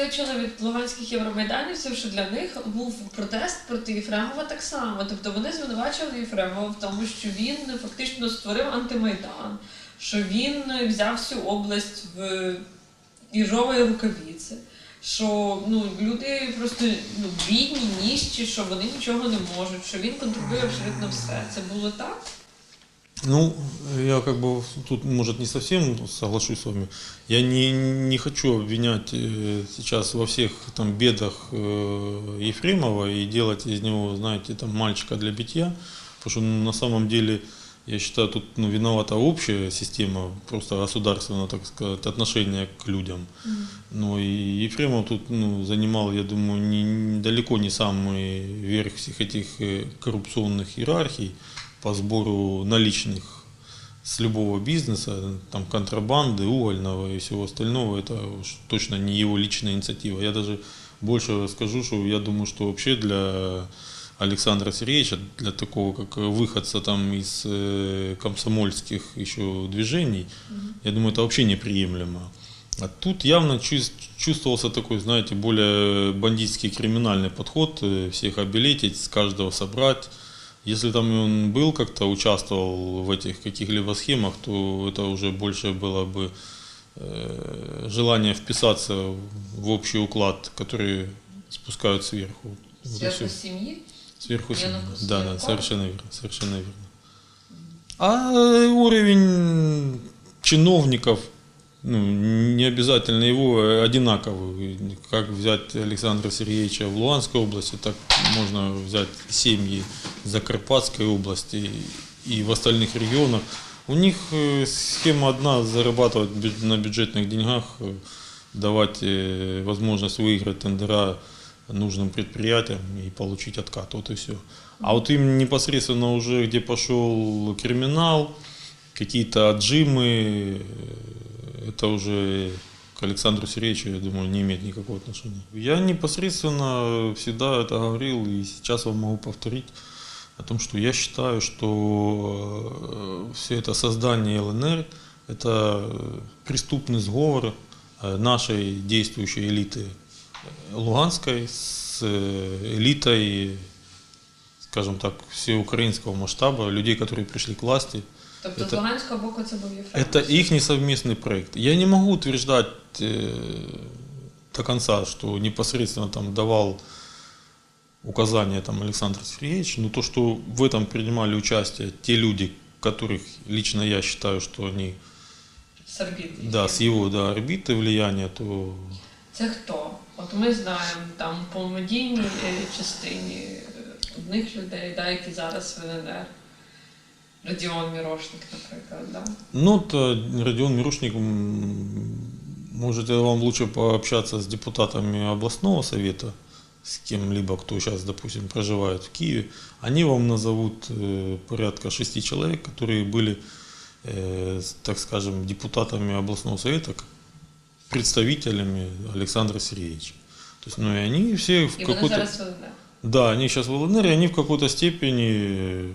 я чула від луганських євромайданівців, що для них був протест проти Єфремова так само. Тобто вони звинувачували Єфремова в тому, що він фактично створив антимайдан, що він взяв всю область в їжової рукавиці. Що ну люди просто ну бідні, ніщі, що вони нічого не можуть, що він контролює абсолютно все. Це було так? Ну, я как бы тут, может, не совсем соглашусь с вами. Я не, не хочу обвинять э, сейчас во всех там бедах э, Ефремова и делать из него, знаете, там мальчика для битья, потому что ну, на самом деле я считаю, тут ну, виновата общая система, просто государственное, так сказать, отношение к людям. Ну и Ефремов тут ну, занимал, я думаю, не, не- далеко не самый верх всех этих э, коррупционных иерархий по сбору наличных с любого бизнеса, там контрабанды, угольного и всего остального, это уж точно не его личная инициатива. Я даже больше скажу, что я думаю, что вообще для Александра Сергеевича, для такого как выходца там из э, комсомольских еще движений, я думаю, это вообще неприемлемо. А тут явно чувс- чувствовался такой, знаете, более бандитский криминальный подход, э, всех обелетить, с каждого собрать. Если там он был как-то, участвовал в этих каких-либо схемах, то это уже больше было бы э, желание вписаться в общий уклад, который спускают сверху. Вот и Свято всё. сім'ї? Сверху написала Да, да, совершенно верно, совершенно верно. А э, уровень чиновников, ну, не обязательно его э, одинаковый. Как взять Александра Сергеевича в Луганской области, так можно взять семьи Закарпатской области и в остальных регионах. У них э, схема одна – зарабатывать на бюджетных деньгах, э, давать возможность выиграть тендера нужным предприятиям и получить откат. Вот и все. А вот им непосредственно уже, где пошел криминал, какие-то отжимы, это уже к Александру Сергеевичу, я думаю, не имеет никакого отношения. Я непосредственно всегда это говорил и сейчас вам могу повторить о том, что я считаю, что все это создание ЛНР – это э, преступный сговор э, нашей действующей элиты э, Луганской с э, элитой, скажем так, всеукраинского масштаба, людей, которые пришли к власти. Тобто з Це- Луганського боку це був Єфремов? Это их несовместный проект. Я не могу утверждать э, до конца, что непосредственно там давал указания там Александр Сергеевич, но то, что в этом принимали участие те люди, которых лично я считаю, что они, З орбіти. да, с его да, орбиты влияния, то Це хто? От ми знаємо там по медійній е, частині е, одних людей, да, які зараз в ЛНР. Радіон Мірошник, наприклад, да? Ну, то Родион Мирошник, м, может, вам лучше пообщаться с депутатами областного совета, с кем-либо, кто сейчас, допустим, проживает в Киеве. Они вам назовут э, порядка шести человек, которые были, э, с- так скажем, депутатами областного совета, как представителями Александра Сергеевича. То есть, ну, и они все в І вони какой-то... зараз в ЛНР. Да, они сейчас в ЛНР, и они в какой-то степени э,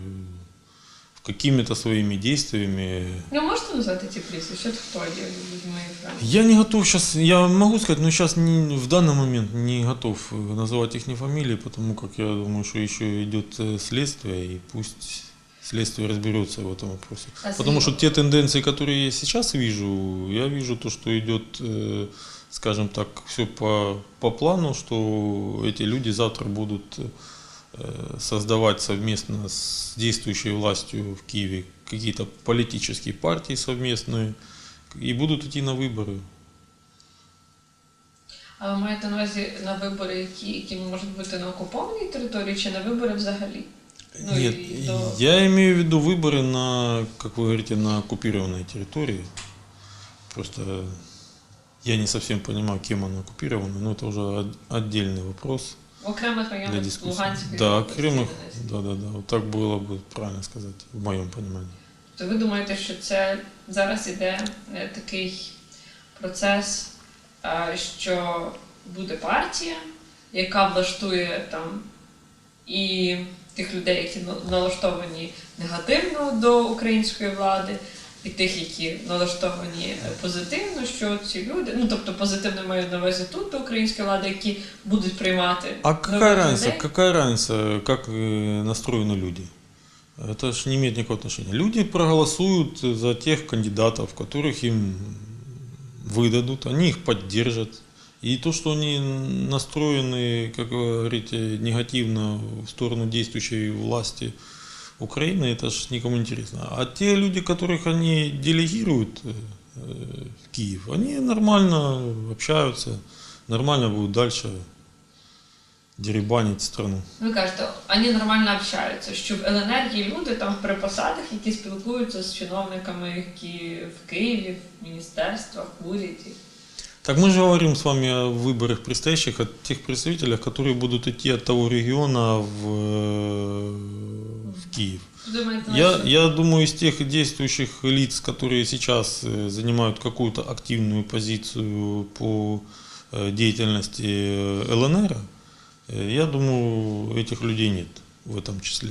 какими-то своими действиями Ну, можете назвати ці прізвища? Хто є людьми Єфремова? Я не готов сейчас, я могу сказать, но сейчас не, в данный момент не готов э, называть их фамилии, потому как я думаю, что еще идет э, следствие, и пусть следствие разберется в этом вопросе. А Потому с- что те тенденции, которые я сейчас вижу, я вижу то, что идет, э, скажем так, все по, по плану, что эти люди завтра будут э, создавать совместно с действующей властью в Киеве какие-то политические партии совместные и будут идти на выборы. А ви маєте на увазі на вибори, які, які можуть бути на окупованій території, чи на вибори взагалі? Ну, Нет, и до- я имею в виду выборы на, как вы говорите, на оккупированной территории. Просто я не совсем понимаю, кем она оккупирована, но это уже от- отдельный вопрос В окремих для районах дискуссии. Луганської Да, області, окремых, Донецької. да, да, да, вот так было бы правильно сказать, в моем понимании. То ви думаєте, що це зараз іде е, такий процес, е, що буде партія, яка влаштує там і тих людей, які на- налаштовані негативно до української влади, і тих, які налаштовані позитивно, що ці люди, ну тобто позитивно маю на увазі тут до української влади, які будуть приймати А какая нових разница, людей. какая разница, как э, настроены люди? Это же не имеет никакого отношения. Люди проголосуют за тех кандидатов, которых им выдадут, они их поддержат. И то, что они настроены, как вы говорите, негативно в сторону действующей власти Украины, это же никому не интересно. А те люди, которых они делегируют э, э, в Киев, они нормально общаются, нормально будут дальше деребанить страну. Ви кажете, вони нормально общаються, що в ЛНР є люди там при посадах, які спілкуються з чиновниками, які в Києві, в міністерствах, в уряді. Так мы же говорим с вами о выборах предстоящих, о тех представителях, которые будут идти от того региона в, э, в Киев. Думаєте, Я, наші- я думаю, из тех действующих лиц, которые сейчас э, занимают какую-то активную позицию по э, деятельности э, ЛНР, э, я думаю, этих людей нет в этом числе.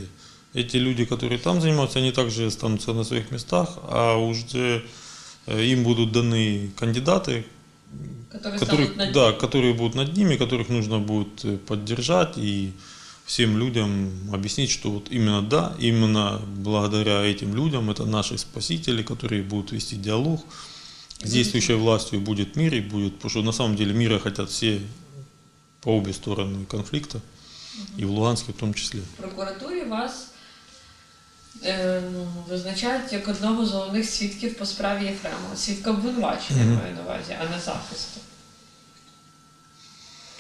Эти люди, которые там занимаются, они также останутся на своих местах, а уже э, им будут даны кандидаты, які которых, стануть на да, которые будут над ними, которых нужно будет э, поддержать и всем людям объяснить, что вот именно да, именно благодаря этим людям это наши спасители, которые будут вести диалог с действующей властью, и будет мир, и будет, потому что на самом деле мира хотят все по обе стороны конфликта, и в Луганске в том числе. В прокуратурі вас е, ну, визначають як одного з головних свідків по справі Єфремова. Свідка обвинувачення Мгм. маю на увазі, а не захисту.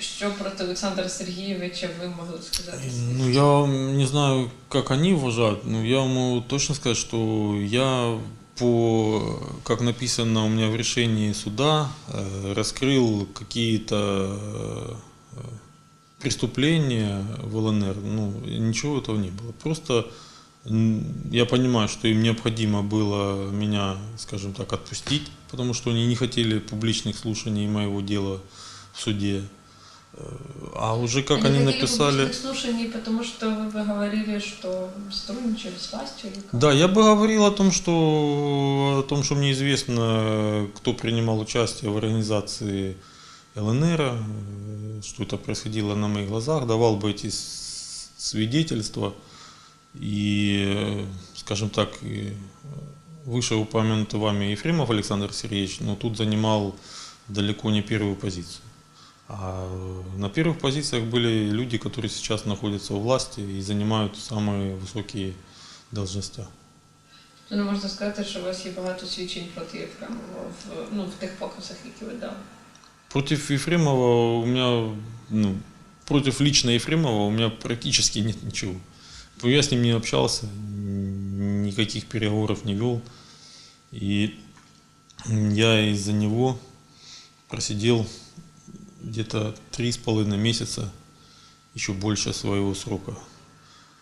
Що проти Олександра Сергійовича ви могли сказати? Ну, я не знаю, как они уважают, но я могу точно сказать, что я по, как написано у меня в решении суда, э, раскрыл какие-то э, преступления в ЛНР. Ну, ничего этого не было. Просто я понимаю, что им необходимо было меня, скажем так, отпустить, потому что они не хотели публичных слушаний моего дела в суде. А уже как они, хотели написали... слушаний, потому что вы говорили, что сотрудничали с властью или как? Да, я бы говорил о том, что о том, что мне известно, кто принимал участие в организации ЛНР, что это происходило на моих глазах, давал бы эти свидетельства и, скажем так, и вышеупомянутый вами Ефремов Александр Сергеевич, но тут занимал далеко не первую позицию. А на первых позициях были люди, которые сейчас находятся у власти и занимают самые высокие должности. То не можна сказати, що у вас є багато свідчень проти Єфремова в, ну, в тих показах, які ви дали. Против Ефремова у меня, ну, против лично Ефремова у меня практически нет ничего. Я с ним не общался, н- никаких переговоров не вел. И я из-за него просидел где-то три с половиной месяца, еще больше своего срока.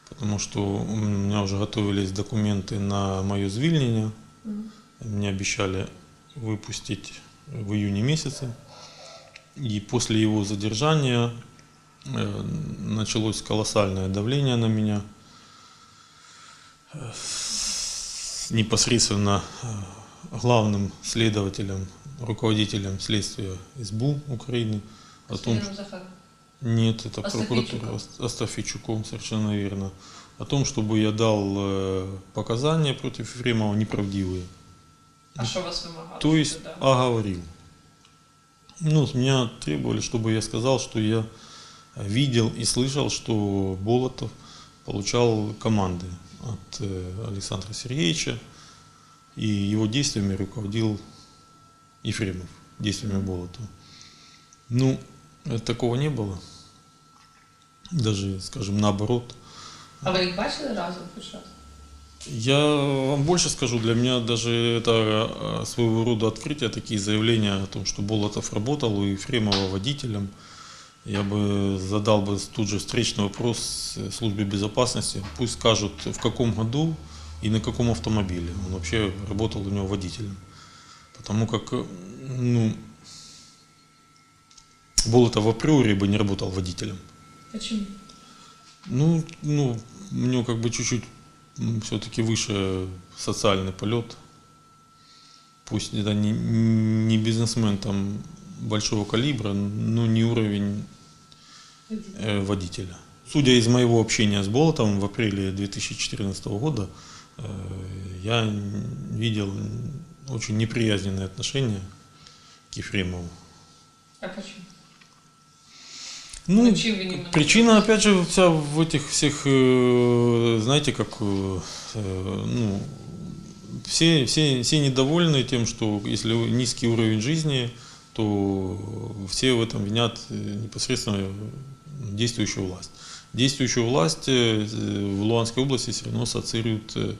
Потому что у меня уже готовились документы на мое звільнення. Мгм. Мне обещали выпустить в июне месяце. И после его задержания э, началось колоссальное давление на меня. Э, непосредственно э, главным следователем, руководителем следствия СБУ Украины о том, Захаровим. нет, это прокуратура Ас- Астафийчуком, совершенно верно. О том, чтобы я дал э, показания против Ефремова неправдивые. А що вас вимагали? То есть да? оговорил. Ну, с меня требовали, чтобы я сказал, что я видел и слышал, что Болотов получал команды от э, Александра Сергеевича, и его действиями руководил Ефремов, действиями Болотова. Ну, такого не было. Даже, скажем, наоборот. А ви їх бачили разом раз? Я вам больше скажу, для меня даже это э, своего рода открытие, такие заявления о том, что Болотов работал у Ефремова водителем. Я бы задал бы тут же встречный вопрос э, службе безопасности. Пусть скажут, в каком году и на каком автомобиле он вообще работал у него водителем. Потому как, ну, Болотов в априори бы не работал водителем. Почему? Ну, ну, у него как бы чуть-чуть все-таки выше социальный полет. пусть это не, не бизнесмен там большого калибра, но не уровень э, водителя. Судя из моего общения с Болотом в апреле 2014 года, я н- видел очень неприязненное отношение к Ефремову. А почему? Ну, іменно? Причина, опять же, вся в этих всех, э, знаете, как, э, э, ну, все, все, все недовольны тем, что если низкий уровень жизни, то все в этом винят э, непосредственно действующую власть. Действующую власть э, в Луганской области все равно ассоциируют э,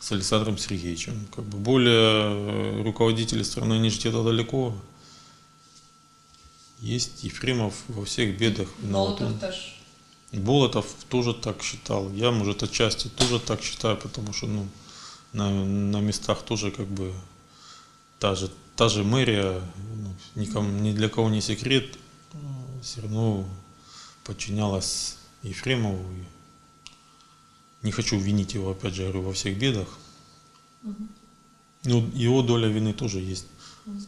с Александром Сергеевичем. Как бы более э, руководители страны, где-то далеко. Есть Ефремов во всех бедах. виноват он. Молотов теж. Болотов тоже так считал. Я, может, отчасти тоже так считаю, потому что ну, на, на местах тоже как бы та же, та же мэрия, ну, никому, ни для кого не секрет, все равно подчинялась Ефремову. Не хочу винить его, опять же, говорю, во всех бедах. Ну, его доля вины тоже есть.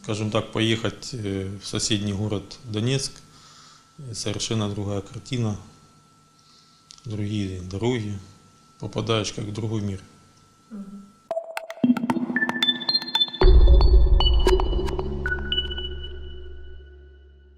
Скажем так, поехать э, в соседний город Донецк, э, совершенно другая картина, другие дороги, попадаешь как в другой мир. Мгм.